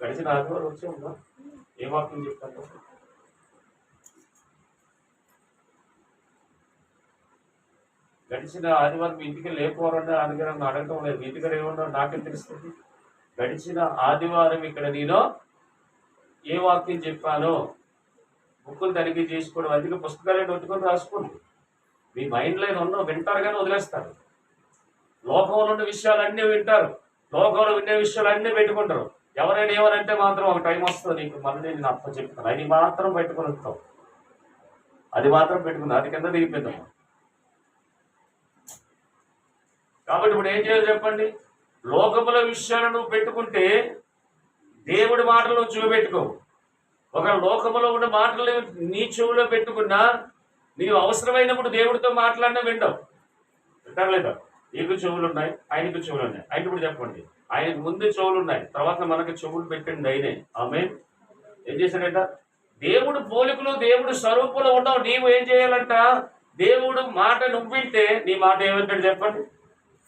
గడిచిన ఆదివారం వచ్చే ఉందా ఏ వాక్యం చెప్తాను గడిచిన ఆదివారం మీ ఇంటికి లేకపోవాలని ఆదివారం అడగటం లేదు. మీ ఇంటికి ఏమన్నా నాకేం తెలుస్తుంది? గడిచిన ఆదివారం ఇక్కడ నేను ఏ వాక్యం చెప్పానో బుక్కులు తనిఖీ చేసుకోవడం అందుకే పుస్తకాలు ఒత్తుకొని రాసుకోండి. మీ మైండ్లో ఉన్న వింటారు కానీ వదిలేస్తారు. లోకంలో ఉన్న విషయాలన్నీ వింటారు. లోకంలో వినే విషయాలన్నీ పెట్టుకుంటారు. ఎవరైనా ఏమనంటే మాత్రం ఒక టైం వస్తుంది నీకు మళ్ళీ నేను అప్ప చెప్తాను. అది మాత్రం పెట్టుకుని అది మాత్రం పెట్టుకున్నా అది కింద దిగిపోతాం కాబట్టి ఇప్పుడు ఏం చేయాలి చెప్పండి? లోకముల విషయాలను నువ్వు పెట్టుకుంటే దేవుడి మాటలు నువ్వు చూపెట్టుకో. ఒక లోకములో ఉన్న మాటలు నీ చెవులో పెట్టుకున్నా నీవు అవసరమైనప్పుడు దేవుడితో మాట్లాడినా వింటావు వింటారు లేదా? నీకు చెవులు ఉన్నాయి ఆయనకు చెవులు ఉన్నాయి. ఆయన ఇప్పుడు చెప్పండి. ఆయన ముందు చెవులు ఉన్నాయి. తర్వాత మనకు చెవులు పెట్టండి ఆయనే. ఆమె ఏం చేశాడంట? దేవుడు పోలికలు దేవుడు స్వరూపంలో ఉండవు నీవు ఏం చేయాలంట? దేవుడు మాట నువ్వు వింటే నీ మాట ఏమంటాడు చెప్పండి?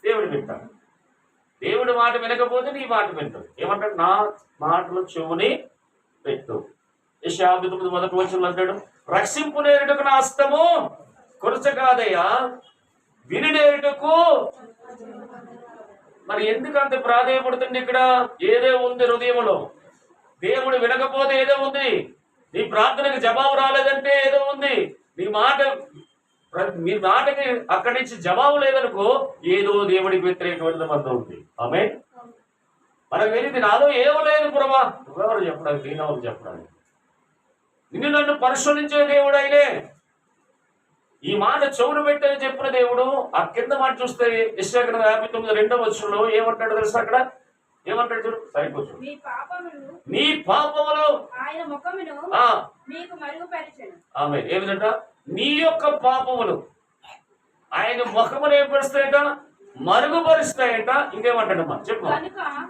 దేవుడు వింటాడు. దేవుడి మాట వినకపోతే నీ మాట వింటాడు. ఏమంటాడు? నా మాటలు చెవుని పెట్టు. యశాబి తొమ్మిది మొదటి వచ్చిన అంటాడు రక్షింపు నేరుటకు నా హస్తము కొరచ కాదయ్యా విని నేరుటకు మరి ఎందుకు అంత ప్రాధాన్యపడుతుంది ఇక్కడ? ఏదో ఉంది హృదయంలో. దేవుడు వినకపోతే ఏదో ఉంది. నీ ప్రార్థనకి జవాబు రాలేదంటే ఏదో ఉంది. నీ మాట మీ మాటకి అక్కడి నుంచి జవాబు లేదనుకో ఏదో దేవుడికి వ్యతిరేకమైన మంది ఉంది. ఆమె మనకు తెలియదు నాలో ఏమో లేదు ప్రభా. నువ్వెవరు చెప్పడానికి నేనెవరు చెప్పడానికి? నిన్ను నన్ను పరిశోధించే దేవుడు అయినే ఈ మాట చెవులు పెట్టని చెప్పిన దేవుడు ఆ కింద మాట చూస్తే ఇష్టాగ్రంథం యాభై తొమ్మిది రెండవ వచ్చంలో ఏమంటాడు తెలుసా అక్కడ? ఏమంటాడు చూడు పాపమును నీ పాపములు ఆయన ముఖమును ఆ. మీకు మరుగుపరిచెను. ఆమె ఏమిటంట నీ యొక్క పాపములు ఆయన ముఖములు ఏం పరుస్తాయంట? మరుగుపరుస్తాయంట. ఇంకేమంటాడమ్మా చెప్పు.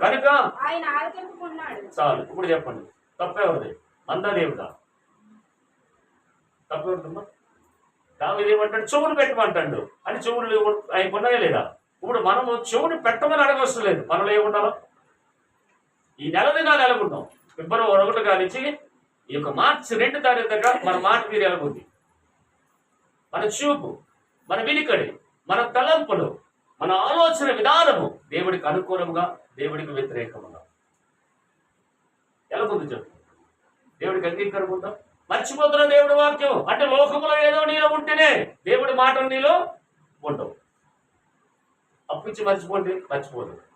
కనుక ఆయన చాలు. ఇప్పుడు చెప్పండి. తప్పెవరిది మందదేవుడా? తప్పెవరిదమ్మా దావిది ఏమంటాడు? చెవులు పెట్టమంటాడు. అని చెవులు ఆయనకు ఉన్నాయా లేదా? ఇప్పుడు మనము చెవుని పెట్టమని అడగవసరం లేదు. మనలో ఏముండాలో? ఈ నెలది నా నెలకొంటాం ఫిబ్రవరి ఒకటి కానించి ఈ యొక్క మార్చి రెండు తారీఖు దగ్గర మన మాట మీరు ఎలాగుంది? మన చూపు మన వినికడి మన తలంపులు మన ఆలోచన విధానము దేవుడికి అనుకూలంగా దేవుడికి వ్యతిరేకముగా. ఎలాగుంది చెప్పు? దేవుడికి అంగీకారం ఉందా మర్చిపోతున్న దేవుడి వాక్యం. అంటే లోకములో ఏదో నీలో ఉంటేనే దేవుడి మాటలు నీలో ఉండవు. అప్పించి మర్చిపోండి మర్చిపోదు.